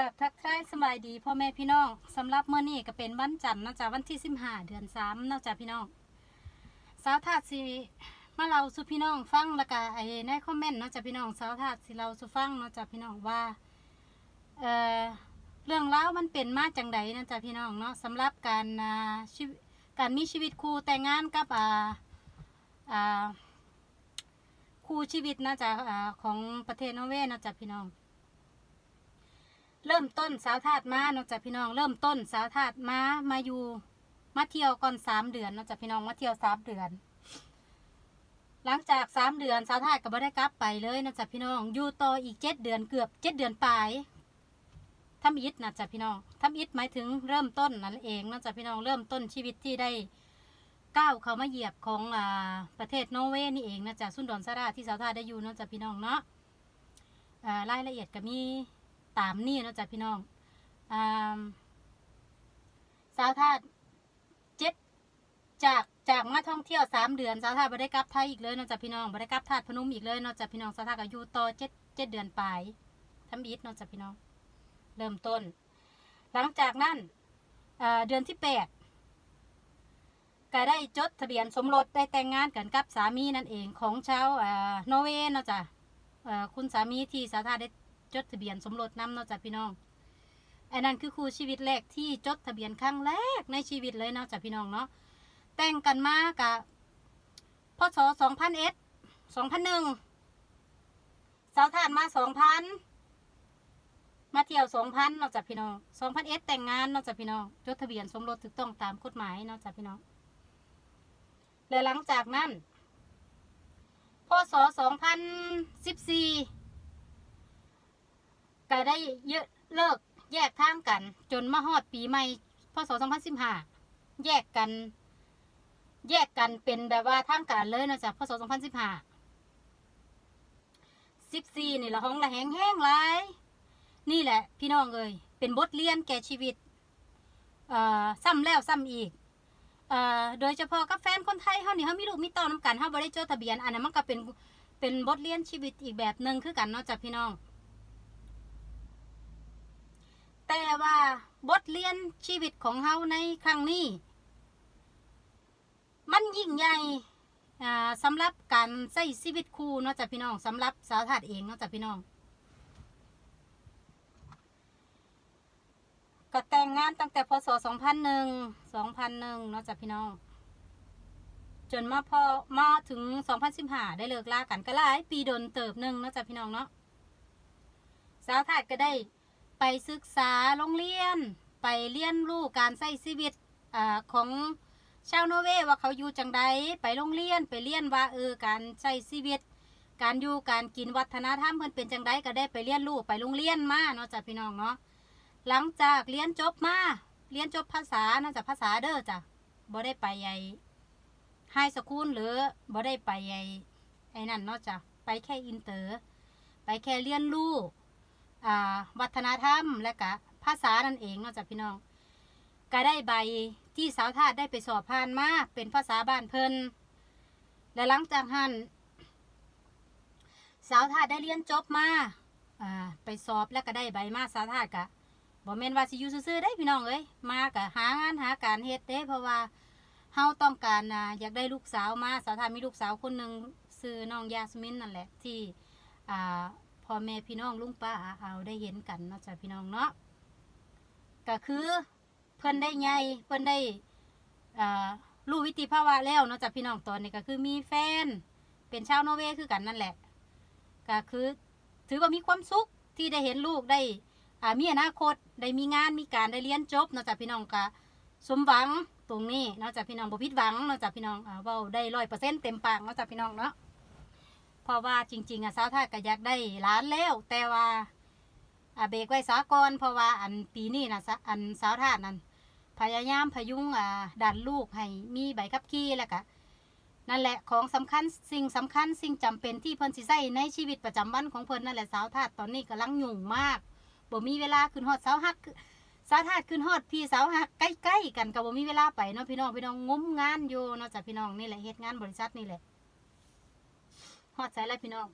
กับทักทายสบายดีพ่อแม่พี่น้องสำหรับเมื่อนี้ก็เป็นวันจันทร์นะจ๊ะวันที่สิบห้าเดือนสามนะจ๊ะพี่น้องสาวถาดสิมาเราสู่พี่น้องฟังแล้วก็ไอ้ในคอมเมนต์นะจ๊ะพี่น้องสาวถาดสิเราสู่ฟังนะจ๊ะพี่น้องว่าเอ่อเรื่องรามันเป็นมาจังใดนะจ๊ะพี่น้องเนาะสำหรับการอ่าชีวิตการมีชีวิตคู่แต่งงานกับอ่าอ่าคู่ชีวิตนะจ๊ะอ่าของประเทศนอร์เวย์นะจ๊ะพี่น้อง เริ่มต้นสาวทาดมานอกจากพี่น้อง เริ่มต้นสาวทาดมามาอยู่มาเที่ยวก่อนสามเดือนนอกจากพี่น้องมาเที่ยวสามเดือน หลังจากสามเดือนสาวทาดก็บ่ได้กลับไปเลยนอกจากพี่น้องอยู่ต่ออีกเจ็ดเดือนเกือบเจ็ดเดือนปลายทำอิฐนะจ๊ะพี่น้องทำอิฐหมายถึงเริ่มต้นนั่นเองนะจ๊ะพี่น้องเริ่มต้นชีวิตที่ได้ก้าวเข้ามาเหยียบของอ่าประเทศนอร์เวย์นี่เองนะจ๊ะสุนดอนซาราที่สาวทาดได้อยู่นะจ๊ะพี่น้องเนาะรายละเอียดก็มี ตามนี่เนาะจ๊ะพี่น้องอ่าสาวทาสเจ็ดจากจากมาท่องเที่ยวสามเดือนสาวทาสบ่ได้กลับไทยอีกเลยเนาะจ๊ะพี่น้องบ่ได้กลับทาสพนมอีกเลยเนาะจ๊ะพี่น้องสาวทาสก็อยู่ต่อเจ็ดเจ็ดเดือนไปทำบิดเนาะจ๊ะพี่น้อง เริ่มต้น หลังจากนั้นเดือนที่แปดก็ได้จดทะเบียนสมรสได้แต่งงานกันกับสามีนั่นเองของชาวนอร์เวย์เนาะจ๊ะคุณสามีที่สาวทาสได้ จดทะเบียนสมรสนำเนาะจ้ะพี่น้องอันนั้นคือครูชีวิตแรกที่จดทะเบียนครั้งแรกในชีวิตเลยเนาะจ้ะพี่น้องเนาะแต่งกันมากะพศสองพันเอ็ดสองพันหนึ่งสาวทานมาสองพันมาเที่ยวสองพันเนาะจ้ะพี่น้องสองพันเอ็ดแต่งงานเนาะจ้ะพี่น้องจดทะเบียนสมรสถูกต้องตามกฎหมายเนาะจ้ะพี่น้องและหลังจากนั้นพศสองพันสิบสี่ ก็ได้เยอะเลิกแยกทางกัน จนมาฮอดปีใหม่พศ2015 แยกกัน แยกกันเป็นแบบว่าทางการเลยนะจ๊ะพศ2015 14นี่ละห้องละแหงแห้งหลายนี่แหละ พี่น้องเอ้ยเป็นบทเรียนแก่ชีวิตเอ่อซ้ำแล้วซ้ำอีกเอ่อโดยเฉพาะกับแฟนคนไทยเฮานี่เฮามีลูกมีเต้านำกันเฮาบ่ได้จดทะเบียนอันนั้นมันก็เป็นเป็นบทเรียนชีวิตอีกแบบหนึ่งคือกันเนาะจ้ะพี่น้อง แต่ว่าบทเรียนชีวิตของเฮาในครั้งนี้ มันยิ่งใหญ่สำหรับการใช้ชีวิตคู่เนาะจ้ะพี่น้องสำหรับสาวทาสเองเนาะจ้ะพี่น้องก็แต่งงานตั้งแต่พศ2001 2001เนาะจ้ะพี่น้อง จนมาพอมาถึง 2015 ได้เลิกลากันก็หลายปีโดนเติบหนึ่งเนาะจ้ะพี่น้องเนาะสาวทาสก็ได้ ไปศึกษาโรงเรียน ไปเรียนรู้การใช้ชีวิตอของชาวนอร์เวย์ว่าเขาอยู่จังใดไปโรงเรียนไปเรียนว่าเออการใช้ชีวิต การอยู่การกินวัฒนธรรมเพิ่นเป็นจังใดก็ได้ไปเรียนรู้ไปโรงเรียนมาเนาะจ้ะพี่น้องเนาะหลังจากเรียนจบมาเรียนจบภาษานะจ้ะภาษาเด้อจ้ะบ่ได้ไปไอไฮสคูลหรือบ่ได้ไปไอไอ้นั่นเนาะจ้ะไปแค่อินเตอร์ ไปแค่เรียนรู้ วัฒนธรรมและกะภาษานั่นเองเนาะจ้ะพี่น้อง ก็ได้ใบที่สาวทาสได้ไปสอบผ่านมาเป็นภาษาบ้านเพิ่นและหลังจากนั้นสาวทาสได้เรียนจบมาไปสอบแล้วก็ได้ใบมาสาวทาสกะบ่แม่นว่าสิอยู่ซื่อได้พี่น้องเอ้ยมากะหางานหาการเฮ็ดเด้เพราะว่าเฮาต้องการอ่าอยากได้ลูกสาวมาสาวทาสมีลูกสาวคนหนึ่งชื่อน้องยาสมินนั่นแหละที่อ่า พ่อแม่พี่น้องลุงป้าอาเอาได้เห็นกันเนาะจ้ะพี่น้องเนาะก็คือเพิ่นได้ไงเพิ่นได้รู้วิธีภาวะแล้วเนาะจ้ะพี่น้องตอนนี้ก็คือมีแฟน เป็นชาวนอร์เวย์คือกันนั่นแหละก็คือถือว่ามีความสุขที่ได้เห็นลูกได้มีอนาคตได้มีงานมีการได้เรียนจบเนาะจ้ะพี่น้องก็สมหวังตรงนี้เนาะจ้ะพี่น้องบ่ผิดหวังเนาะจ้ะพี่น้องเว้าได้ร้อยเปอร์เซ็นต์เต็มปากเนาะจ้ะพี่น้องเนาะ ราะว่าจริง ๆอะสาวทาก็อยากได้ร้านแล้ว แต่ว่าอ่าเบรกไว้สากอนเพราะว่าอันปีนี้นะสะอันสาวทาสนั้นพยายามพยุงอ่าดันลูกให้มีใบขับขี่แล้วก็นั่นแหละของสำคัญสิ่งสำคัญสิ่งจำเป็นที่เพิ่นสิใช้ในชีวิตประจำวันของเพิ่นนั่นแหละสาวทาสตอนนี้กำลังยุ่งมากบ่มีเวลาขึ้นฮอดสาวฮักสาวทาสขึ้นฮอดพี่สาวฮักใกล้ๆกันก็บ่มีเวลาไปเนาะพี่น้องพี่น้องงมงานอยู่เนาะจ้ะพี่น้องนี่แหละเฮ็ดงานบริษัทนี่แหละ อดใส่แล้วพี่น้อง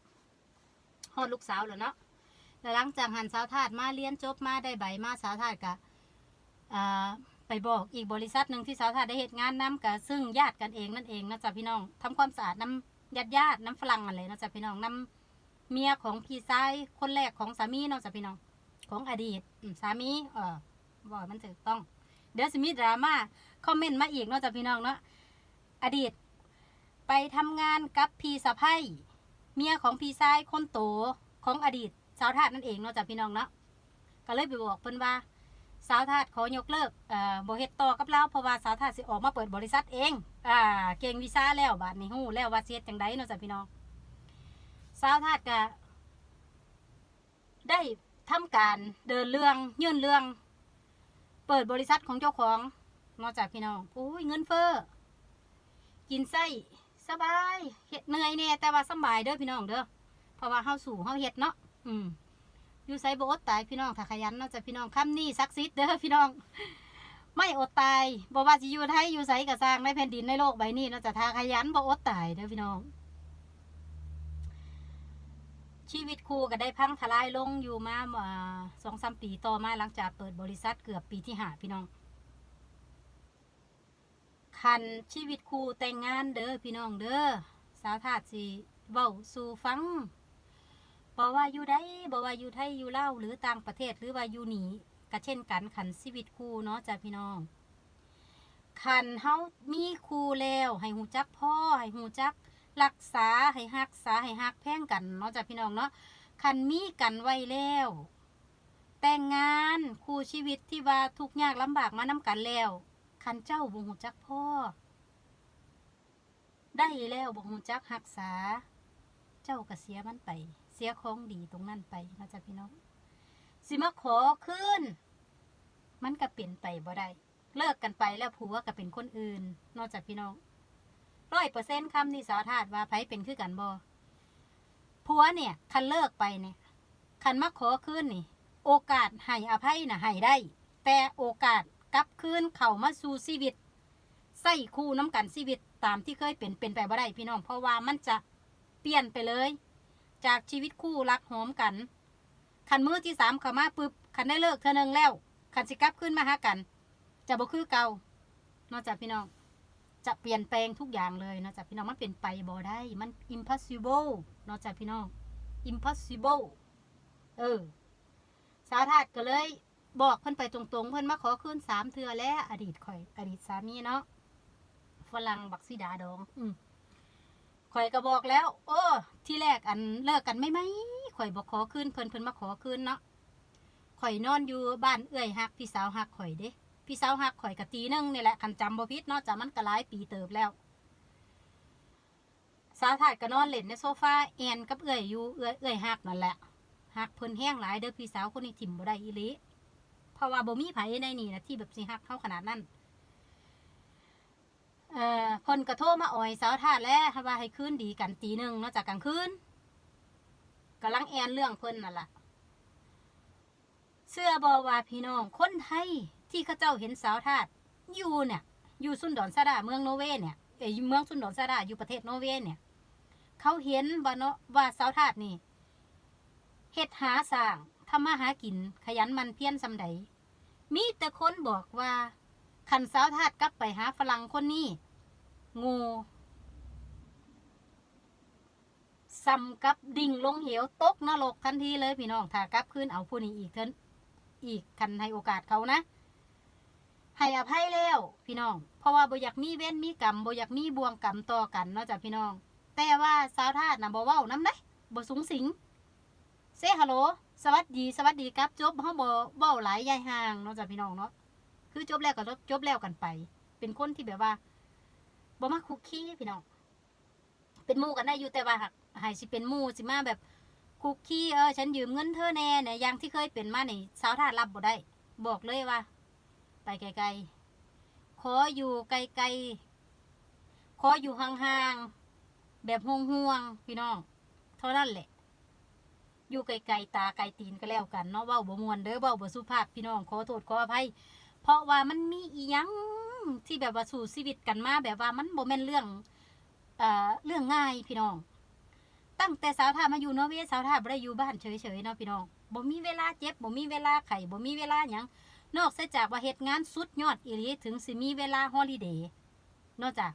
ฮอดลูกสาวแล้วเนาะแล้วหลังจากหันสาวทาดมาเรียนจบมาได้ใบมาสาวทาดกะไปบอกอีกบริษัทหนึ่งที่สาวทาดได้เหตุงานน้ำกะซึ่งญาติกันเองนั่นเองนะจ๊ะพี่น้องทำความสะอาดน้ำญาติญาติน้ำฝรั่งอะไรนะจ๊ะพี่น้องน้ำเมียของพี่ชายคนแรกของสามีเนาะจ๊ะพี่น้อง ของอดีตสามีเออบอกมันถูกต้อง เดี๋ยวสมีดราม่าคอมเมนต์มาอีกเนาะจ๊ะพี่น้องเนาะอดีต ไปทำงานกับพี่สะพ้าย เมียของพี่ชายคนโตของอดีต สาวทาสนั่นเองเนาะจ้ะพี่น้องเนาะก็เลยไปบอกเพิ่นว่า สาวทาสขอยกเลิกเอ่อบ่เฮ็ดต่อกับเราเพราะว่าสาวทาสสิออกมาเปิดบริษัทเองอ่าเก่งวีซ่าแล้วบาดนี้ฮู้แล้วว่าสิเฮ็ดจังไดเนาะจ้ะพี่น้อง สาวทาสก็ได้ทำการเดินเรื่องยื่นเรื่อง เปิดบริษัทของเจ้าของนอกจากพี่น้องโอ้ยเงินเฟ้อกินไส้ สบายเฮ็ดเหนื่อยแน่แต่ว่าสบายเด้อพี่น้องเด้อเพราะว่าเฮาสู่เฮาเฮ็ดเนาะอืมอยู่ไสบ่อดตายพี่น้องถ้าขยันเนาะจ้ะพี่น้องคำนี้ศักดิ์สิทธิ์เด้อพี่น้อง ไม่อดตายบ่ว่าสิอยู่ไทยอยู่ไสก็สร้างในแผ่นดินในโลกใบนี้เนาะจ้ะถ้าขยันบ่อดตายเด้อพี่น้อง ชีวิตครูก็ได้พังทลายลงอยู่มาสองสามปีต่อมาหลังจากเปิดบริษัทเกือบปีที่ห้าพี่น้อง คันชีวิตครูแต่งงานเด้อพี่น้องเด้อสาวทาสสิเว้าสู่ฟังบอกว่าอยู่ได้บอกว่าอยู่ไทยอยู่เล่าหรือต่างประเทศหรือว่าอยู่หนีก็เช่นกันขันชีวิตครูเนาะจ้ะพี่น้องคันเฮามีครูแล้ว ให้หูจักพ่อ ให้หูจัก รักษา ให้ฮักษา ให้ฮักแพ่งกัน เนาะจ้ะพี่น้องเนาะคันมีกันไว้แล้ว แต่งงานคู่ชีวิตที่ว่าทุกยากลำบากมานํกันแล้ว คันเจ้าบ่ฮู้จักพ่อ ได้แล้วบ่ฮู้จักรักษา เจ้าก็เสียมันไป เสียของดีตรงนั้นไปนะจ้ะพี่น้อง สิมาขอคืนมันก็เปลี่ยนไปบ่ได้ เลิกกันไปแล้วผัวก็เป็นคนอื่น นอกจากพี่น้องร้อยเปอร์เซ็นต์คำนี่สาวทาดว่าไผเป็นคือกันบอผัวเนี่ย คันเลิกไปเนี่ยคันมาขอคืนนี่ โอกาสให้อภัยนะให้ได้ แต่โอกาส กลับคืนเข้ามาสู่ชีวิตใส่คู่น้ำกันชีวิตตามที่เคยเป็นเป็นไปบ่ได้พี่น้อง เพราะว่ามันจะเปลี่ยนไปเลย จากชีวิตคู่รักหอมกันคันมือที่สามเข้ามาปึ๊บคันได้เลิกเธอหนึงแล้วคันสิกลับขึ้นมาหากัน จะบ่คือเก่านอกจากพี่น้อง จะเปลี่ยนแปลงทุกอย่างเลยนาะจ๊ะพี่น้องมันเป็นไปบ่ได้มัน impossible นาะจ๊ะพี่น้อง impossible เออสาวทาสก็เลย บอกเพิ่นไปตรงๆ เพิ่นมาขอคืนสามเทือแล้วอดีตข่อย อดีตสามีเนาะฝรั่งบักซิดาดอง อืมข่อยก็บอกแล้ว โอ้ที่แรกอันเลิกกันไม่ไหมข่อยบอกขอคืนเพิ่นเพิ่นมาขอคืนเนาะข่อยนอนอยู่บ้านเอื้อยฮักพี่สาวฮักข่อยเด้พี่สาวหักข่อยกะตีนึงนี่แหละคันจำบ่ผิดเนาะจ้ะมันก็หลายปีเติบแล้วสาถาดก็นอนเล่นในโซฟาแอนกับเอื้อยอยู่เอื้อยเอื้อยหักนั่นแหละหักเพิ่นแห้งหลายเด้อพี่สาวคนนี้ถิ่มบ่ได้อีหลี เพราะว่าบ่มีไผในนี่นะที่แบบสิหักเฮาขนาดนั้นเอ่อเพิ่นก็โทรมาอ่อยสาวถาแล้วว่าให้คืนดีกันตีหนึ่งนาะจากกลางคืนกำลังแอนเรื่องเพิ่นนั่นล่ะเสื้อบอว่าพี่น้องคนไทยที่เขาเจ้าเห็นสาวทาสอยู่เนี่ย อยู่ซุนดอนซาดาเมืองโนเวเนี่ยเอ้ยเมืองซุนดอนซาดาอยู่ประเทศโนเวเนี่ย เขาเห็นว่าเนาะว่าสาวทาสนี่เฮ็ดหาสร้าง ทำมาหากินขยันมันเพี้ยรสำใด มีแต่คนบอกว่า ขันสาวทาสกลับไปหาฝรั่งคนนี้โงูซ้ำกับดิ่งลงเหวตกนรกทันทีเลยพี่น้องถ้ากลับคืนเอาผู้นี้อีกเถินอีกคันให้โอกาสเขานะให้อภัยแล้วพี่น้อง เพราะว่าบ่อยากมีเว้นมีกรรมบ่อยากมีบ่วงกรรมต่อกันเนาะจ้ะพี่น้อง แต่ว่าสาวทาสนะบ่เว้าน้ำได้บ่สูงสิงเซฮัลโหล สวัสดีสวัสดีครับจบเฮาบ่เว้าหลายยายห่างเนาะจ้ะพี่น้องเนาะคือจบแล้วก็จบแล้วกันไป เป็นคนที่แบบว่าบ่มาคุกคีพี่น้องเป็นหมู่กันได้อยู่แต่ว่าหักให้สิเป็นหมู่สิมาแบบคุกคีเออฉันยืมเงินเธอแน่เนี่ยอย่างที่เคยเป็นมานี่สาวทาสรับบ่ได้ บอกเลยว่า ไปไกลๆขออยู่ไกลๆขออยู่ห่างๆแบบห่วงๆพี่น้องเท่านั้นแหละ อยู่ไกลๆตาไกลตีนก็แล้วกันเนาะเว้าบ่มวนเด้อเว้าบ่สุภาพพี่น้องขอโทษขออภัยเพราะว่ามันมีอีหยังที่แบบว่าสู่ชีวิตกันมาแบบว่ามันบ่แม่นเรื่องเอ่อเรื่องง่ายพี่น้อง ตั้งแต่สาวทามาอยู่นอร์เวย์สาวทาบ่ได้อยู่บ้านเฉยๆเนาะพี่น้องบ่มีเวลาเจ็บบ่มีเวลาไข้บ่มีเวลาหยังนอกจากว่าเฮ็ดงานสุดยอดอีหลีถึงสิมีเวลาฮอลิเดย์นอกจาก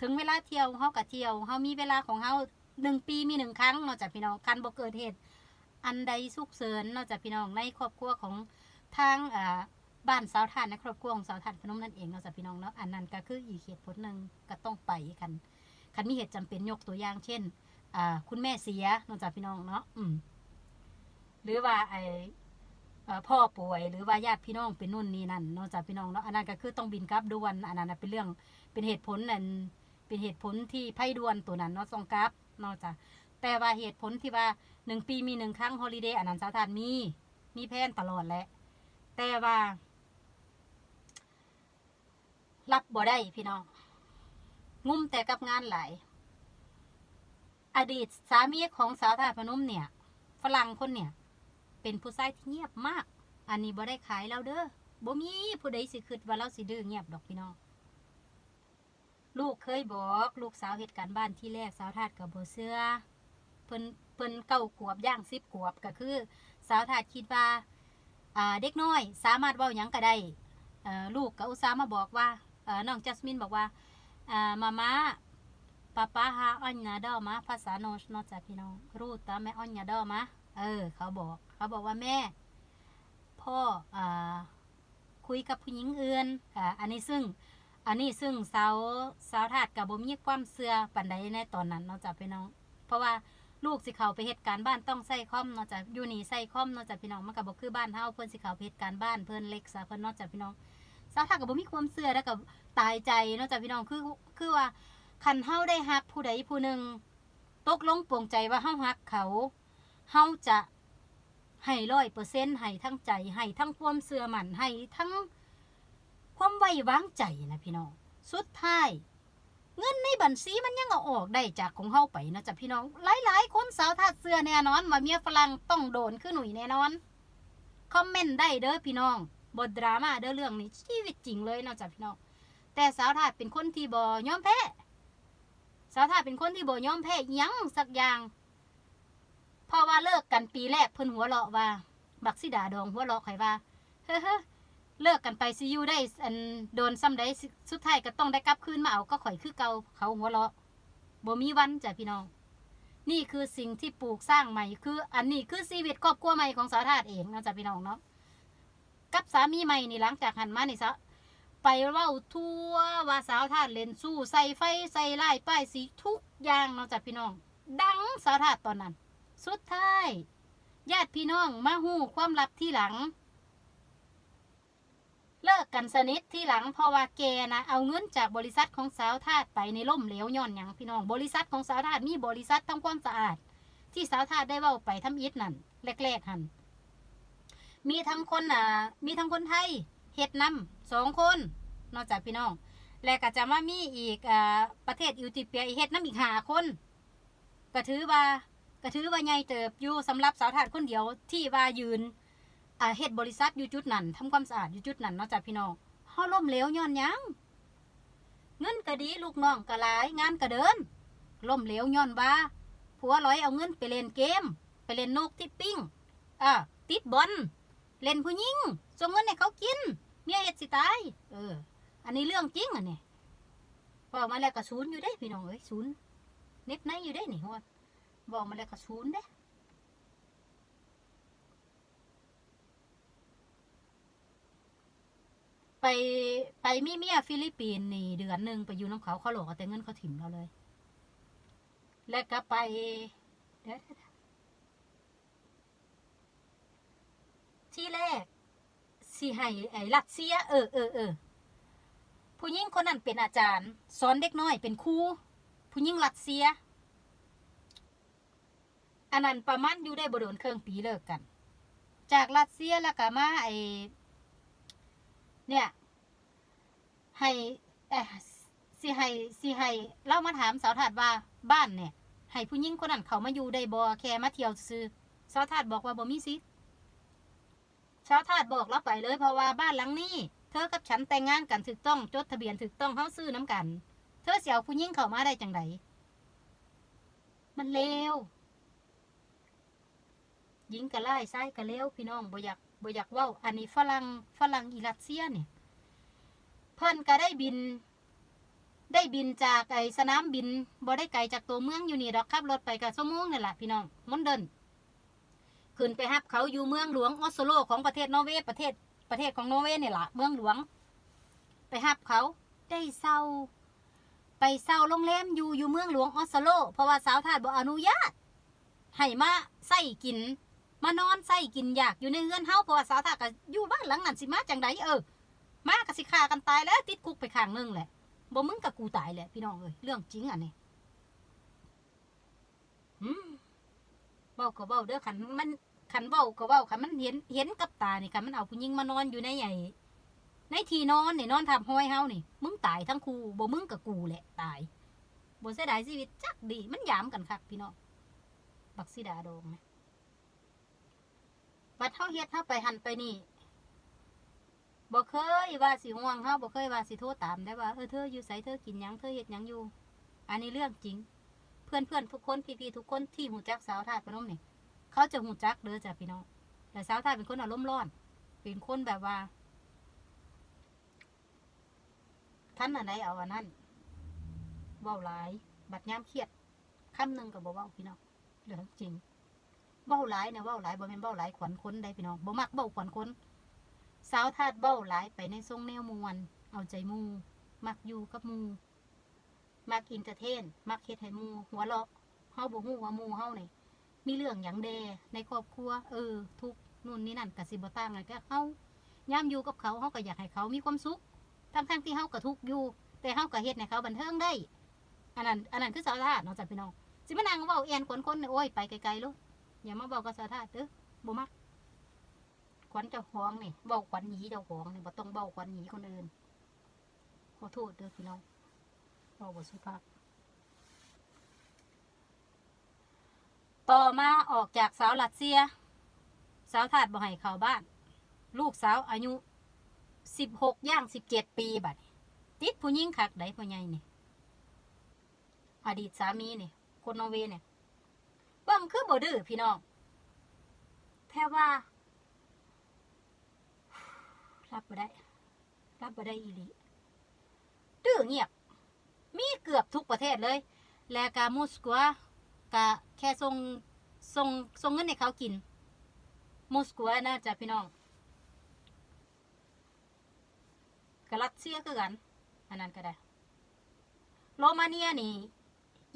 ถึงเวลาเที่ยวเฮาก็เที่ยวเฮามีเวลาของเฮาหนึ่งปีมีหนึ่งครั้งนอกจากพี่น้องคันบ่เกิดเหตุ อันใดสุกเสริญนอกจากพี่น้องในครอบครัวของทางบ้านสาวทานในครอบครัวของสาวทานพนมนั่นเองนอกจากพี่น้องเนาะอันนั้นก็คืออีกเหตุผลหนึ่งก็ต้องไปกันคันมีเหตุจำเป็นยกตัวอย่างเช่นคุณแม่เสียนอกจากพี่น้องเนาะอืมหรือว่าไอพ่อป่วยหรือว่าญาติพี่น้องเป็นนู่นนี่นั่นนอกจากพี่น้องเนาะอันนั้นก็คือต้องบินกลับด่วนอันนั้นเป็นเรื่องเป็นเหตุผลนั่นเป็นเหตุผลที่ไพ่ด่วนตัวนั้นเนาะต้องกลับนอกจาก แต่ว่าเหตุผลที่ว่าหนึ่งปีมีหนึ่งครั้งฮอลิเดย์อันนั้นสาวทานมี มีแพนตลอดแหละ แต่ว่า รับบ่ได้พี่น้อง งุ่มแต่กับงานหลาย อดีตสามีของสาวทาสพนมเนี่ย ฝรั่งคนเนี่ย เป็นผู้ชายที่เงียบมาก อันนี้บ่ได้ขายแล้วเด้อบ่มีผู้ใดสิคิดว่าเราสิดื้อเงียบดอกพี่น้อง ลูกเคยบอก ลูกสาวเหตุการณ์บ้านที่แรกสาวทาสกับโบเสื้อ เพิ่นเพิ่นเก้าขวบย่างสิบขวบก็คือ สาวทาสคิดว่าเด็กน้อยสามารถเว้าหยังก็ได้ลูกก็อุตส่าห์มาบอกว่าน้องจัสมินบอกว่าอ่ามาม่า Papa ha anya da ma ภาษาโนชนอจากพี่น้องรู้ตาแม่อัญญาดอมาเออ เขาบอก เขาบอกว่าแม่ พ่ออคุยกับผู้หญิงอื่นอ่าอันนี้ซึ่ง อันนี้ซึ่งสาวสาวทาสกับบ่มีความเชื่อปันใดในตอนนั้นนาะจากพี่น้อง เพราะว่า ลูกสิเขาไปเหตุการณ์บ้านต้องใส่คอมนาะจากอยู่นี่ใส่คอมนาะจากพี่น้องมันก็บ่คือบ้านเฮาเพิ่อนสิเขาไปเหตุการณ์บ้านเพิ่อนเล็กซะเพิ่อนนาะจากพี่น้องสาวทากับบ่มีความเชื่อแล้วก็ตายใจนาะจากพี่น้องคือคือว่าคันเฮาได้ฮักผู้ใดผู้หนึ่งตกลงปลงใจว่าเฮาฮักเขาเฮาจะให้ร้อยเปอร์เซ็นต์ให้ทั้งใจให้ทั้งความเสื่อมันให้ทั้งความไว้วางใจนะพี่น้องสุดท้าย เงินในบัญชีมันยังเอาออกได้จากของเฮาไปนะจ๊ะพี่น้อง หลายๆ คนสาวทาเสื้อแน่นอนว่าเมียฝรั่งต้องโดนคือหนุ่ยแน่นอน คอมเมนต์ได้เด้อพี่น้องบทดราม่าเด้อเรื่องนี้ชีวิตจริงเลยนะจ๊ะพี่น้อง แต่สาวทาเป็นคนที่บ่ยอมแพ้สาวทาเป็นคนที่บ่ยอมแพ้ยังสักอย่างเพราะว่าเลิกกันปีแรกเพิ่นหัวเราะว่า บักสิดาดองหัวเราะข่อยว่าเฮ้อ เลิกกันไปซิอยู่ได้อันโดนซ้ำได้สุดท้ายก็ต้องได้กลับคืนมาเอาก็ข่อยคือเก่าเขาหัวเราะบ่มีวันจ้ะพี่น้อง นี่คือสิ่งที่ปลูกสร้างใหม่คือ อันนี้คือชีวิตครอบครัวใหม่ของสาวทาสเองนะจ๊ะพี่น้องเนาะกับสามีใหม่นี่หลังจากหันมานี่ซะไปเว้าทั่วว่าสาวทาสเล่นสู้ใส่ไฟใส่ไลายป้ายสีทุกอย่างเนาะจากพี่น้อง ดังสาวทาสตอนนั้น สุดท้ายญาติพี่น้องมาหู้ความลับที่หลัง เลิกกันสนิทที่หลังเพราะว่าแกนะเอาเงินจากบริษัทของสาวทาสไปในล่มเหลวย้อนหยังพี่น้อง บริษัทของสาวทาสมีบริษัททำความสะอาด ที่สาวทาสได้เว้าไปทำอิฐนั่นแรกๆหันมีทั้งคนอ่ามีทั้งคนไทยเฮ็ดนำสองคน นอกจากพี่น้อง และก็จะมามีอีกอ่าประเทศอิวติเปียเฮ็ดน้ำอีกหาคนก็ถือว่าก็ถือว่าใหญ่เติบอยู่สำหรับสาวทาสคนเดียวที่ว่ายืน อ่าเฮ็ดบริษัทอยู่จุดนั้นทำความสะอาดอยู่จุดนั้นนอกจากพี่น้องเฮาล้มเหลวย้อนหยังเงินก็ดีลูกน้องก็หลายงานก็เดินล้มเหลวย้อนว่าผัวร้อยเอาเงินไปเล่นเกม ไปเล่นนกทิปปิ้งอ่าติดบอลเล่นผู้หญิงส่งเงินให้เขากิน เมียเฮ็ดสิตาย เออ อันนี้เรื่องจริงอันนี้บอกมาแล้วก็ศูนย์อยู่ได้พี่น้องเอ้ยศูนย์เน็บในอยู่ได้นี่ฮวดบอกมาแล้วก็ศูนย์เด้ ไปไปมีเมียฟิลิปปินส์นี่เดือนหนึ่งไปอยู่น้ำเขาเขาหลอกเอาแต่เงินเขาถิ่มเราเลย แล้วก็ไปที่แรกสิให้ไอ้รัสเซีย เออเออเออผู้หญิงคนนั้นเป็นอาจารย์ สอนเด็กน้อยเป็นครูผู้หญิงรัสเซีย อันนั้นประมาณอยู่ได้บโดนเครื่องปีเลิกกัน จากรัสเซียแล้วก็มาไอเนี่ย ให้เอ่อสิให้สิให้เล่ามาถามสาวถาดว่าบ้านเนี่ยให้ผู้หญิงคนนั้นเขามาอยู่ได้บ่แค่มาเที่ยวซื้อสาวถาดบอกว่าบ่มีสิชาวทาสบอกเราไปเลย เพราะว่าบ้านหลังนี้ เธอกับฉันแต่งงานกันถูกต้องจดทะเบียนถูกต้องเฮาซื้อน้ำกัน เธอเสียวผู้หญิงเข้ามาได้จังไดมันเลวหญิงก็ไล่ไส้ก็เลี้ยวพี่น้องบ่อยากบ่อยากเว้าอันนี้ฝรั่งฝรั่งอิรัสเซียเนี่ย เพิ่นก็ได้บิน ได้บินจากไอ้สนามบินบ่ได้ไกลจากตัวเมืองอยู่นี่ดอกขับรถไปกับชั่วงนี่แหละพี่น้องมันเดินขึ้นไปฮับเขาอยู่เมืองหลวงออสโลของประเทศนอร์เวย์ประเทศประเทศของนอร์เวย์นี่แหละเมืองหลวง ไปฮับเขาได้เศร้า ไปเศร้าโรงแรมอยู่อยู่เมืองหลวงออสโล เพราะว่าสาวทาสบ่อนุญาตให้มาใส่กิน มานอนใส่กินอยากอยู่ในเรือนเฮาเพราะว่าสาวทาสก็อยู่บ้านหลังนั้นสิมาจังไดเออ มาก็สิฆ่ากันตายแล้วติดคุกไปข้างหนึงแหละบ่มึงกับกูตายแหละพี่น้องเอ้ยเรื่องจริงอันนี้อืมเว้าก็เว้าเด้อคันมันคันเว้าก็เว้าคันมันเห็นเห็นกับตานี่คันมันเอาผู้หญิงมานอนอยู่ในใหญ่ในที่นอนนี่นอนทับห้อยเฮานี่ มึงตายทั้งคู่บ่มึงกับกูแหละตายบ่เสียดายชีวิตจักดีมันยามกันคักพี่น้องบักซิดาโดงนะบัดเฮาเฮ็ดเฮาไปหันไปนี่บ่เค ยว่าสิห่วงเฮาบ่เคยว่าสิโทรตามได้ว่าเออเธออยู่ไสเธอกินหยังเธอเฮ็ดหยังอยู่ อันนี้เรื่องจริง เพื่อนเพื่อนทุกคนพี่ๆทุกคนที่หูจักสาวทาสพนมนี่เขาจะหูจักเด้อจ้ะพี่น้องแต่สาวทาสเป็นคนอารมณ์ร้อน เป็นคนแบบว่าท่านอันไหนเอาอันนั้นเว้าหลาย บัดยามเครียดคำหนึ่งก็บ่เว้าพี่น้องเรื่องจริงเว้าหลายนะเว้าหลายบ่แม่นเว้าหลายขวัญคนได้พี่น้องบ่มักเว้าขวัญคน สาวทาดเบ้าหลายไปในทรงแนวมวนเอาใจมู มักอยู่กับมูมักอินเตอร์เทน มักเฮ็ดให้มู หัวเราะเฮาบ่ฮู้ว่ามูเฮานี่มีเรื่องหยังแดในครอบครัว เออ ทุกนู่นนี่นั่นก็สิบ่ต่างกันกับเฮายามอยู่กับเขาเฮาก็อยากให้เขามีความสุขทั้งๆที่เฮาก็ทุกอยู่ แต่เฮาก็เฮ็ดให้เขาบันเทิงได้ อันนั้น อันนั้นคือสาวทาสเนาะจ้ะพี่น้องสิมานั่งเว้าเอียนคนๆเนี่ยโอ้ยไปไกลๆลูกอย่ามาบอกกับสาวทาสเด้อบ่มัก ขวัญเจ้าของนี่เบาขวัญหยีเจ้าของนี่บ่ต้องเบาขวัญหยีคนอื่นขอโทษเด้อพี่น้องเบาบ่สุภาพต่อมาออกจากสาวรัสเซีย สาวถาดบ่ให้เข้าบ้าน ลูกสาวอายุสิบหกย่างสิบเจ็ดปีบัดติดผู้หญิงคักใดผู้ใหญ่นี่อดีตสามีนี่คนนอร์เวย์เนี่ยเบิ่งคือบ่ดื้อพี่น้องแท้ว่า รับบ่ได้ รับบ่ได้อีหลีดื้อเงียบ มีเกือบทุกประเทศเลย และกามูสกัวกะแค่ส่งส่งส่งเงินให้เขากินมูสกัวนะจ๊ะพี่น้องกรัสเซียคือกัน อันนั้นก็ได้ โรมาเนียนี่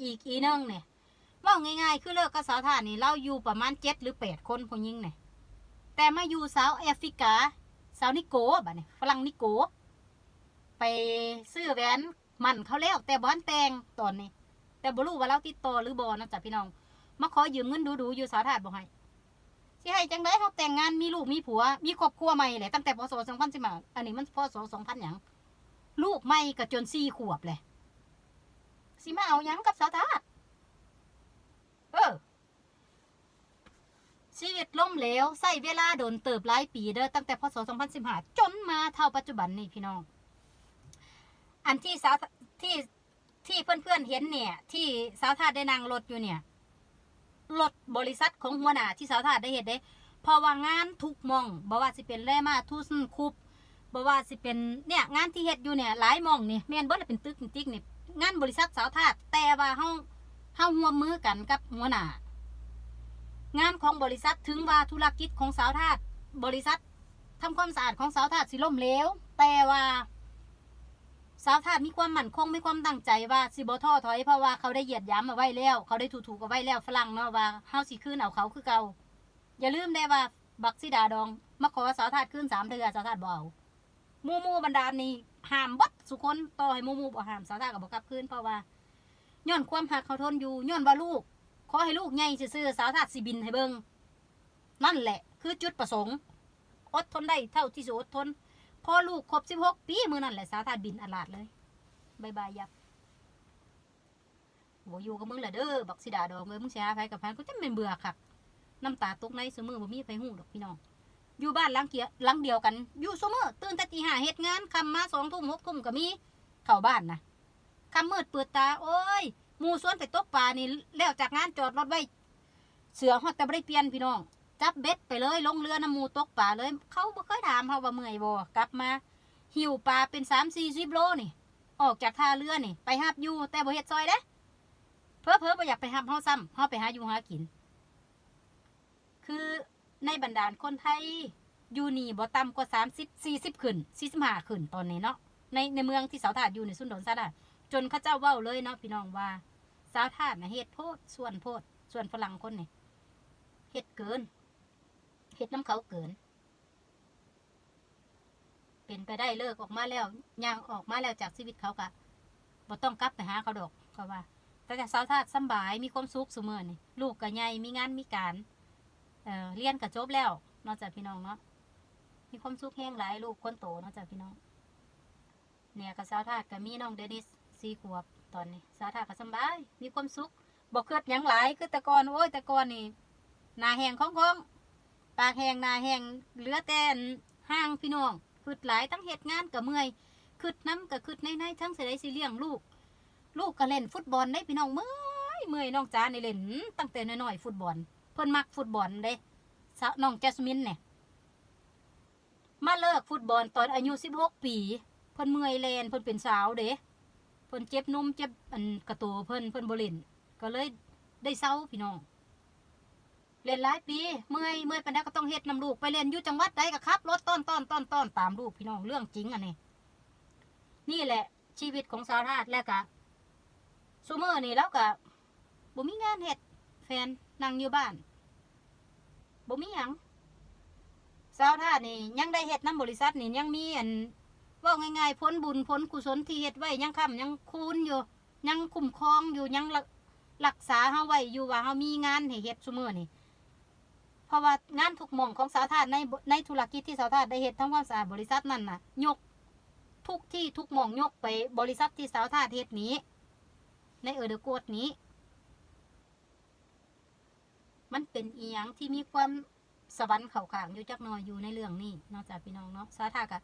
อีกอีนึงเนี่ยว่าง่ายๆ คือเลิกกับสาวทานนี่เราอยู่ประมาณเจ็ดหรือแปดคนผู้หญิงเนี่ยแต่มาอยู่สาวแอฟริกาาวนิโก้บัดนี้ฝรั่งนิโก้ไปซื้อแหวนมันเขาแล้ว แต่บ้านแต่งตอนนี้ แต่บ่รู้ว่าเราติดต่อหรือบอนะจ๊ะพี่น้องมาขอยืมเงินดูๆอยู่สาธาตุบ่ให้สิให้จังไดเขาแต่งงานมีลูกมีผัว มีครอบครัวใหม่แหละตั้งแต่พศ2010อันนี้มันพศ2000หยังลูกใหม่ก็จน4ขวบเลยสิมาเอาหยังกับสาธาเออ ชีวิตล่มเหลวใส่เวลาโดนเติบหลายปีเด้อตั้งแต่พศ 2015 จนมาเท่าปัจจุบันนี่พี่น้อง อันที่สาวที่ที่เพื่อนๆเห็นเนี่ย ที่สาวทาสได้นั่งรถอยู่เนี่ยรถบริษัทของหัวหน้าที่สาวทาสได้เห็นได้พราะว่างานทุกมองบ่ว่าสิเป็นแร่มาทุสนคุบบ่ว่าสิเป็นเนี่ยงานที่เฮ็ดอยู่เนี่ยหลายมองนี่แม่นเบิดแล้วเป็นตึกติ๊กนี่งานบริษัทสาวทาสแต่ว่าเฮาเฮาร่วมมือกันกับหัวหน้า งานของบริษัทถึงว่าธุรกิจของสาวทาสบริษัททำความสะอาดของสาวทาสสิล่มเหลวแต่ว่าสาวทาสมีความมั่นคงมีความตั้งใจว่าสิบ่ท้อถอยเพราะว่าเขาได้เหยียดย้ำมาไว้แล้ว เขาได้ถูกๆเอาไว้แล้วฝรั่งเนาะว่าเฮาสิคืนเอาเขาคือเก่าอย่าลืมได้ว่าบักซิดาดองมาขอสาวทาสคืนสามเดือนสาวทาสบ่เอามู่มู่บรรดานี่ห้ามบัดสุคนต่อให้มู่มู่บ่ห้ามสาวทาสก็บ่กลับคืนเพราะว่าย้อนความหักเขาทนอยู่ย้อนว่าลูก ขอให้ลูกใหญ่ซื่อสาวทาสสิบินให้เบิงนั่นแหละ คือจุดประสงค์ อดทนได้เท่าที่จะอดทน พอลูกครบสิบหกปีมือนั่นแหละสาวทาสบินอลาดเลยบายบายยับโหอยู่กับมึงแหละเด้อบักสิดาดอกเลยมึงเสียไผกับพันก็จะเป็นเบื่อคักน้ำตาตกในเสมอบ่มีไผหูดอกพี่น้อง อยู่บ้านหลังเกียหลังเดียวกัน อยู่เสมอตื่นแต่ตีห้าเฮ็ดงานคำมาสองทุ่มหกทุ่มก็มี เข้าบ้านนะคำมืดเปิดตา โอ้ย หมูสวนไปตกปลานี่แล้วจากงานจอดรถไว้ เสือฮอดแต่ไม่ได้เปลี่ยนพี่น้องกลับเบ็ดไปเลยลงเรือน้ำหมูตกปลาเลย เขาบ่เคยถามเขาว่าเมื่อยบ่กลับมา หิวปลาเป็นสามสี่สิบโลนี่ ออกจากท่าเรือนี่ ไปหับอยู่แต่บ่เฮ็ดซอยเด้เพ้อเพ้อบ่อยากไปหับเฮาซ้ำเฮาไปหาอยู่หากิน คือในบรรดาคนไทยอยู่นี่บ่ต่ำกว่าสามสิบสี่สิบขึ้นสี่สิบห้าขึ้นตอนนี้เนาะในในเมืองที่สาวถาดอยู่ในสุนทรสาดา จนเขาเจ้าเว้าเลยเนาะพี่น้องว่า สาวถาดนะเฮ็ดโพดส่วนโพดส่วนฝรั่งคนนี่เฮ็ดเกินเฮ็ดน้ำเขาเกิน เป็นไปได้เลิกออกมาแล้วย่างออกมาแล้วจากชีวิตเขากะบ่ต้องกลับไปหาเขาดอกเขาว่า แต่จากสาวถาสบายมีความสุขเสมอนี่ลูกก็ใหญ่มีงานมีการเอ่อเรียนก็จบแล้วนอกจากพี่น้องเนาะมีความสุขแห้งหลายลูกคนโตนอกจากพี่น้องเนี่ยกับสาวทาสก็มีน้องเดนิส สี่ขวบตอนนี้ สาวทาก็สบาย มีความสุขบอกเกิดยังหลายคือต่ก่อนโอ้ยต่ก่อนนี่นาแหงของของปากแหงนาแหงเหลือแต่อันห้างพี่น้องคืดหลายทั้งเหตุงานกับเมื่อยคืดน้ำกับคืดในในทั้งเสียดายสิเลี้ยงลูก ลูกก็เล่นฟุตบอลได้พี่น้องเมื่อยเมื่อยน้องจ้าในเล่นตั้งแต่น้อยๆฟุตบอล เพิ่นมักฟุตบอลเด้น้องแจสมินเนี่ยมาเลิกฟุตบอลตอนอายุ 16 ปี เพิ่นเมื่อยแลนเพิ่นเป็นสาวเด้ พิ่นเจ็บนุ่มเจ็บอันกระโตเพิ่นเพิ่นบ่เล่นก็เลยได้เศร้าพี่น้องเล่นหลายปีเมื่อยเมื่อยปานใดก็ต้องเฮ็ดนำลูกไปเล่นอยู่จังหวัดใดก็ขับรถต้อนต้อนต้อนต้อนตามลูกพี่น้องเรื่องจริงอันนี้นี่แหละ ชีวิตของสาวทาสแล้วก็ซุมื้อนี่แล้วก็บ่มีงานเฮ็ดแฟนนั่งอยู่บ้านบ่มีหยังสาวท่านี่ยังได้เฮ็ดน้ำบริษัทนี่ยังมีอัน ว่าง่ายๆพ้นบุญพ้นกุศลที่เฮ็ดไว้ยังค้ำยังคูณอยู่ ยังคุ้มครองอยู่ยังรักษาเฮาไว้อยู่ว่าเฮามีงานให้เฮ็ดซุมื้อนี่เพราะว่างานทุกหม่องของสาวท่าในในธุรกิจที่สาวท่าได้เฮ็ดทำความสะอาดบริษัทนั่นน่ะ ยกทุกที่ทุกหม่องยกไปบริษัทที่สาวท่าเฮ็ดนี้ ในเออเดอโกดนี้ มันเป็นอีหยังที่มีความสวรรค์เข่าขางอยู่จักหน่อยอยู่ในเรื่องนี้นอกจากพี่น้องเนาะสาธากะ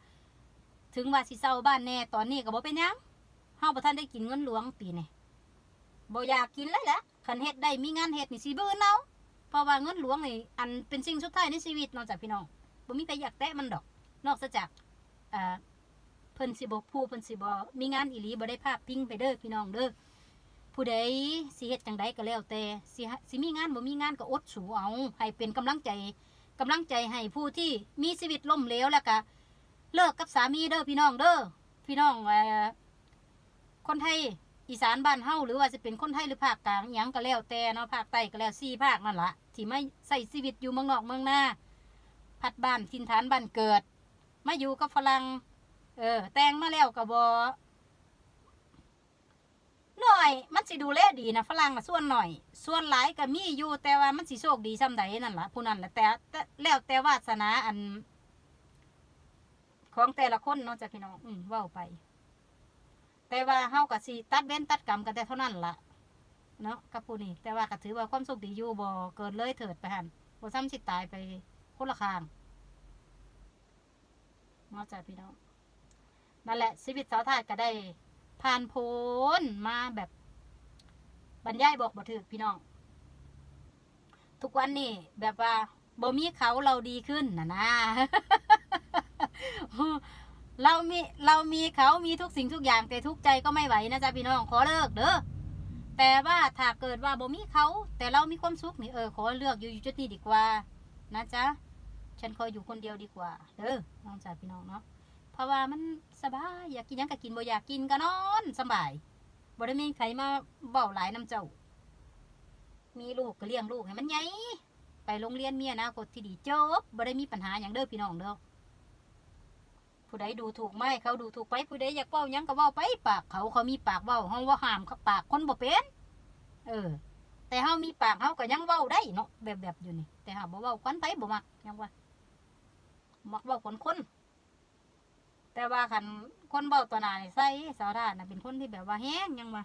ถึงว่าสิเศร้าบ้านแน่ตอนนี้ก็บ่เป็นหยังเฮาบ่ทันได้กินเงินหลวงปีนี้บ่อยากกินเลยแหละคันเฮ็ดได้มีงานเฮ็ดนี่สิบิ่นเอาเพราะว่าเงินหลวงนี่อันเป็นสิ่งสุดท้ายในชีวิตนอกจากพี่น้องบ่มีใครอยากแตะมันดอก นอกจากเอ่อเพิ่นสิบ่ผู้เพิ่นสิบ่มีงานอีหลีบ่ได้ภาพพิงไปเด้อพี่น้องเด้อผู้ใดสิเฮ็ดจังใดก็แล้วแต่สิสิมีงานบ่มีงานก็อดสูเอาให้เป็นกำลังใจกำลังใจให้ผู้ที่มีชีวิตล่มเหลวแล้วก็ เลิกกับสามีเด้อพี่น้องเด้อพี่น้องอคนไทยอีสานบ้านเฮาหรือว่าจะเป็นคนไทยหรือภาคกลางยังก็แล้วแต่เนาะภาคใต้ก็แล้วสี่ภาคนั่นละที่ไม่ใส่ชีวิตอยู่เมืองนอกเมืองหน้าพัดบ้านทินฐานบ้านเกิดมาอยู่กับฝรั่งเออแต่งมาแล้วก็บ่หน่อย มันสิดูแลดีนะฝรั่งส่วนหน่อย ส่วนหลายก็มีอยู่แต่ว่ามันสิโชคดีซ้ำใดนั่นล่ะผู้นั้นแหละแต่แต่แล้วแต่วาสนาอัน ของแต่ละคนเนาะจ้ะพี่น้องอืมเว้าไป แต่ว่าเฮาก็สิตัดเว้นตัดกรรมกันแต่เท่านั้นล่ะเนาะกับผู้นี้แต่ว่าก็ถือว่าความสุขดีอยู่บ่เกินเลยเถิดไปหั่นบ่ซ้ำสิตายไปคนละข้างเนาะจ้ะพี่น้องนั่นแหละชีวิตสาวทาสก็ได้ ผ่านพ้นมาแบบบรรยายบอกบ่ถึกพี่น้อง ทุกวันนี้แบบว่าบ่มีเขาเราดีขึ้นนะนะ เรามีเรามีเขามีทุกสิ่งทุกอย่างแต่ทุกใจก็ไม่ไหวนะจ๊ะพี่น้องขอเลิกเด้อแต่ว่าถ้าเกิดว่าบ่มีเขา แต่เรามีความสุขนี่เออขอเลือกอยู่อยู่จุดนี้ดีกว่า นะจ๊ะฉันขออยู่คนเดียวดีกว่าเด้อน้องจ๋าพี่น้องเนาะเพราะว่ามันสบายอยากกินยังก็กินบ่อยากกินก็นอนสบายบ่ได้มีใครมาเบาหลายน้ำเจ้า มีลูกก็เลี้ยงลูกให้มันใหญ่ไปโรงเรียนเมีอนาคตที่ดีจบบ่ได้มีปัญหาอย่างเด้อพี่น้องเด้อ ผู้ใดดูถูกไหมเขาดูถูกไปผู้ใดอยากเว้ายังก็เว้าไปปากเขาเขามีปากเว้าเฮาว่าห้ามเขาปากคนบ่เป็นเออ แต่เฮามีปากเฮาก็ยังเว้าได้เนาะแบบแบบอยู่นี่ แต่เฮาบ่เว้าคนไปบ่มักยังว่ามักเว้าคนคนแต่ว่าคันคนเบาตัวหนานใส่สาวท่าน่ะเป็นคนที่แบบว่าแห้งยังวะ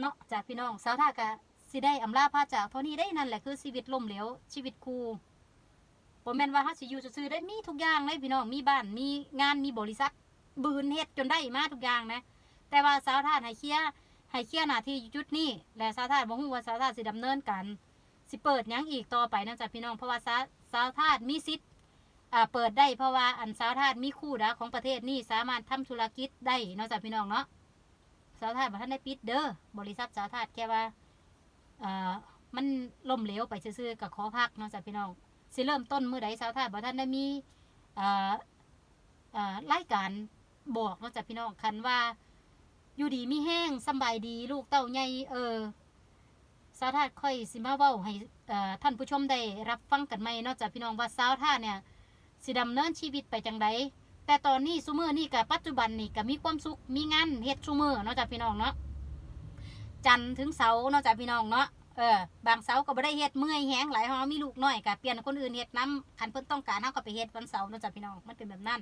เนาะจากพี่น้องสาวท่าก็สิได้อำลาพาจากเท่านี้ได้นั่นแหละคือชีวิตล่มเหลวชีวิตครู บ่แม่นว่าเฮาสิอยู่ซื่อๆได้มีทุกอย่างเลยพี่น้องมีบ้านมีงานมีบริษัทบืนเฮ็ดจนได้มาทุกอย่างนะ แต่ว่าสาวท่าให้เคลียร์ให้เคลียร์หน้าที่อยู่จุดนี้ และสาวท่าบ่ฮู้ว่าสาวท่าสิดำเนินการสิเปิดหยังอีกต่อไปนาะจ้ะพี่น้องเพราะว่าสาสาวทาสมีสิทธิ์อ่าเปิดได้เพราะว่าอันสาวทาสมีคู่ดาของประเทศนี่สามารถทำธุรกิจได้เนาะจ้ะพี่น้องเนาะสาวทาสบ่ทันได้ปิดเด้อบริษัทสาวทาสแค่ว่าเอ่อมันล่มเหลวไปซื่อๆกับขอพักเนาะจ้ะพี่น้อง สิเริ่มต้นเมื้อใดสาวทาสบ่ทันได้มีเอ่อเอ่อรายการบอกเนาะจ้ะพี่น้องคันว่า อยู่ดีมีแห้งสบายดีลูกเต้าใหญ่เออสาวทาสค่อยสิมาเว้าให้ท่านผู้ชมได้รับฟังกันไหมนอกจากพี่น้องว่าสาวทาสเนี่ยสิดำเนินชีวิตไปจังไดแต่ตอนนี้ซุมือนี่กับปัจจุบันนี่ก็มีความสุขมีงานเฮ็ดซุมือนอกจากพี่น้องเนาะจันทร์ถึงเสาร์นอกจากพี่น้องเนาะ เออบางเสาร์ก็บ่ได้เฮ็ดเมื่อยแห้งหลายเฮามีลูกน้อยก็เปลี่ยนคนอื่นเฮ็ดนํคันเพิ่นต้องการเฮาก็ไปเฮ็ดวันเสาร์นอกจากพี่น้องมันเป็นแบบนั้น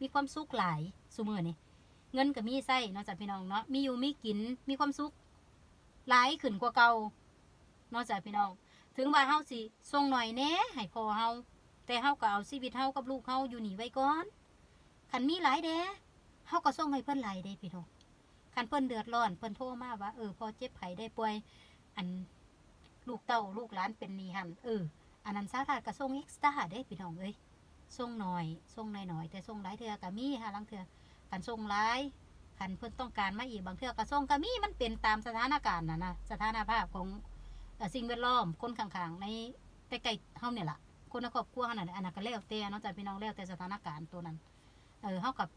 มีความสุขหลายซุมือนี่เงินก็มีใช้นอกจากพี่น้องเนาะมีอยู่มีกินมีความสุขหลายขึ้นกว่าเก่านอกจากพี่น้อง ถึงว่าเฮาสิส่งหน่อยแน่ให้พ่อเฮาแต่เฮาก็เอาชีวิตเฮากับลูกเฮาอยู่นี่ไว้ก่อนคันมีหลายเด้เฮาก็ส่งให้เพิ่นหลายเด้พี่น้องคันเพิ่นเดือดร้อนเพิ่นโทรมาว่าเออพอเจ็บไข้ได้ป่วยอัน ลูกเต้าลูกหลานเป็นนีหันเอออันนั้นสาธารณก็ส่งเอ็กซ์ต้าเด้พี่น้องเอ้ยส่งหน่อยส่งหน่อยแต่ส่งหลายเทื่อก็มีหาลังเทื่อคันส่งหลายคันเพิ่อนต้องการมาอีกบางเทื่อก็ส่งก็มีมันเป็นตามสถานการณ์น่ะนะสถานภาพของสิ่งแวดล้อมคนข้างๆในใกล้ๆเฮาเนี่ยล่ะคนในครอบครัวเฮานั่นแหละอันนั้นก็แล้วแต่เนาะจ้ะพี่น้องแล้วแต่สถานการณ์ตัวนั้น เออเฮากับ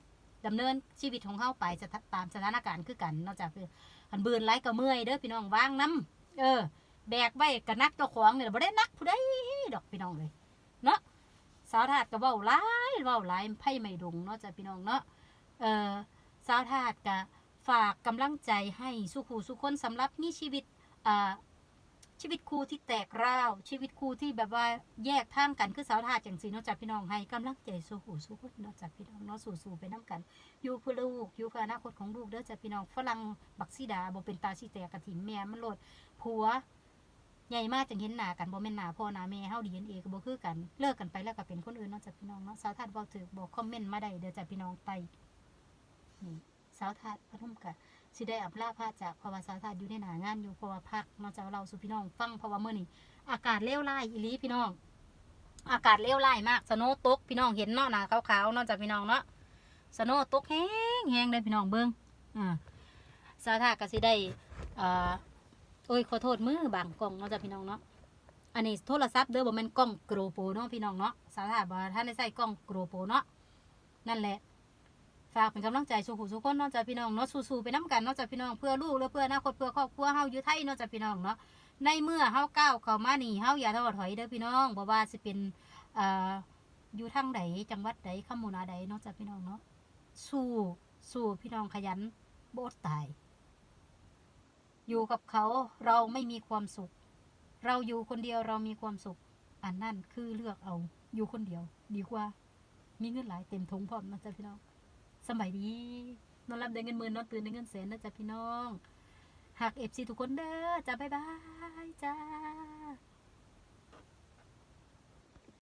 ดำเนินชีวิตของเฮาไปตามสถานการณ์คือกันนาะจ้ะคืออันเบือนไหลก็เมื่อยเด้อพี่น้องว่างน้ำเออ แบกไว้ก็นักเจ้าของเนี่ยบ่ได้นักผู้ใดดอกพี่น้องเลยเนาะสาวทาสก็เว้าหลายเว้าหลายไผไม่ดงเนาะจ้ะพี่น้องเนาะเออสาวทาสก็ฝากกำลังใจให้สุขูสุคนสำหรับมีชีวิตอ่าชีวิตครูที่แตกร้าว ชีวิตครูที่แบบว่าแยกทางกันคือสาวทาสจังสีเนอกจากพี่น้องให้กำลังใจสู้หูสู้คนเนอกจากพี่น้องเนาะสู้ๆไปน้กัน อยู่เพื่อลูกอยู่เพื่ออนาคตของลูกเด้อจากพี่น้องฝรั่งบักซีดาบ่เป็นตาชีแตกกะถิ่มแม่มันโลดผัว ใหญ่มากจังเห็นหน้ากันบ่แม่นหน้าพ่อหน้าแม่เฮาดีเอ็นเอก็บ่คือกันเลิกกันไปแล้วก็เป็นคนอื่นนอกจากพี่น้องเนาะสาวทาสเว้าถึกบอกคอมเมนต์มาได้เด้อจากพี่น้องไตนี่สาวทาสพนมกะสิได้อับลาพาจากเพราว่าสาวทาสอยู่ในหนางานอยู่เพราะว่าพักมาจากเราสู่พี่น้องฟังเพราะว่าเมื่อนี้อากาศเลวร้ายอีหลีพี่น้อง อากาศเลวร้ายมากสโนว์ตกพี่น้องเห็นเนาะหนาขาวๆนอกจากพี่น้องเนาะสโนว์ตกแห้งแห้งเลยพี่น้องเบิ้งอ่าสาวทาสก็สิได้อ่า โอ้ยขอโทษมือบางกล้องเนอกจากพี่น้องเนาะอันนี้โทรศัพท์เด้อบ่แม่นกล้องโกรโปเนาะพี่น้องเนาะสาวทาสบ่ท่านได้ใส่กล้องโกรโปเนาะนั่นแหละ ฝากเป็นกำลังใจสู่หูสู่คนเนอกจากพี่น้องเนาะสู้ๆไปน้ำกันเนอกจากพี่น้องเพื่อลูกและเพื่ออนาคตเพื่อครอบครัวเฮาอยู่ไทยเนอกจากพี่น้องเนาะในเมื่อเฮาก้าวเข้ามานี่เฮาอย่าท้อถอยเด้อพี่น้องบ่ว่าสิเป็นเอ่ออยู่ทางใดจังหวัดใดคำมูนาใดเนอกจากพี่น้องเนาะสู้สู้พี่น้องขยันบ่อดตาย อยู่กับเขาเราไม่มีความสุข เราอยู่คนเดียวเรามีความสุข อันนั่นคือเลือกเอา อยู่คนเดียว ดีกว่า มีเงินหลายเต็มถุงพร้อมนะจ๊ะพี่น้องสำบายดีนอนรับได้เงินหมื่นนอนตื่นได้เงินแสนนะจ๊ะพี่น้องหักเอฟซีทุกคนเด้อจ้าบ๊ายบายจ้า